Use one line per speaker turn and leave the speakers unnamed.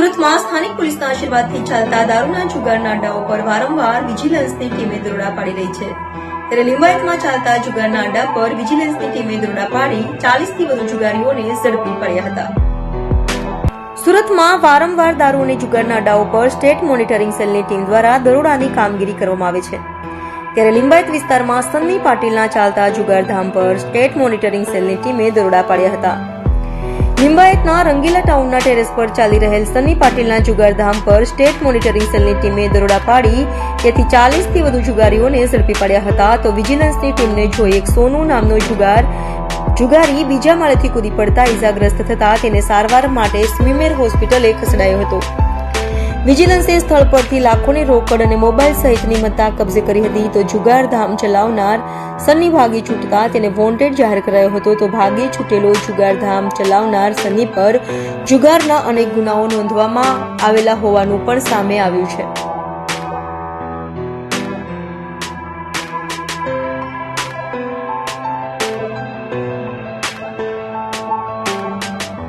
સુરતમાં સ્થાનિક પોલીસના આશીર્વાદથી ચાલતા દારૂના જુગારના અડ્ડાઓ પર વારંવાર વિજિલન્સની ટીમે દરોડા પાડી રહી છે. ત્યારે લિંબાયતમાં ચાલતા જુગારના અડ્ડા પર વિજિલન્સની ટીમે દરોડા પાડી ચાલીસથી વધુ જુગારીઓને ઝડપી પડ્યા હતા. સુરતમાં વારંવાર દારૂ અને જુગારના અડ્ડાઓ પર સ્ટેટ મોનિટરિંગ સેલની ટીમ દ્વારા દરોડાની કામગીરી કરવામાં આવે છે. ત્યારે લિંબાયત વિસ્તારમાં સન્ની પાટીલના ચાલતા જુગારધામ પર સ્ટેટ મોનિટરિંગ સેલની ટીમે દરોડા પાડ્યા હતા. લિંબાયતના રંગીલા ટાઉનના ટેરેસ પર ચાલી રહેલ સની પાટીલના જુગારધામ પર સ્ટેટ મોનિટરિંગ સેલની ટીમે દરોડા પાડી. તેથી ચાલીસથી વધુ જુગારીઓને ઝડપી પાડ્યા હતા. તો વિજિલન્સની ટીમને જોઈ એક સોનુ નામનો જુગાર, જુગારી બીજા માળેથી કૂદી પડતા ઇજાગ્રસ્ત થતા તેને સારવાર માટે સ્મીમેર હોસ્પિટલે ખસેડાયો હતો. વિજિલન્સે સ્થળ પરથી લાખોની રોકડ અને મોબાઈલ સહિતની મત્તા કબજે કરી હતી. તો જુગાર ધામ ચલાવનાર સન્ની ભાગી છૂટતા તેને વોન્ટેડ જાહેર કરાયો હતો. તો ભાગી છૂટેલો જુગાર ધામ ચલાવનાર સન્ની પર જુગારના અનેક ગુનાઓ નોંધવામાં આવેલા હોવાનું પણ સામે આવ્યું છે.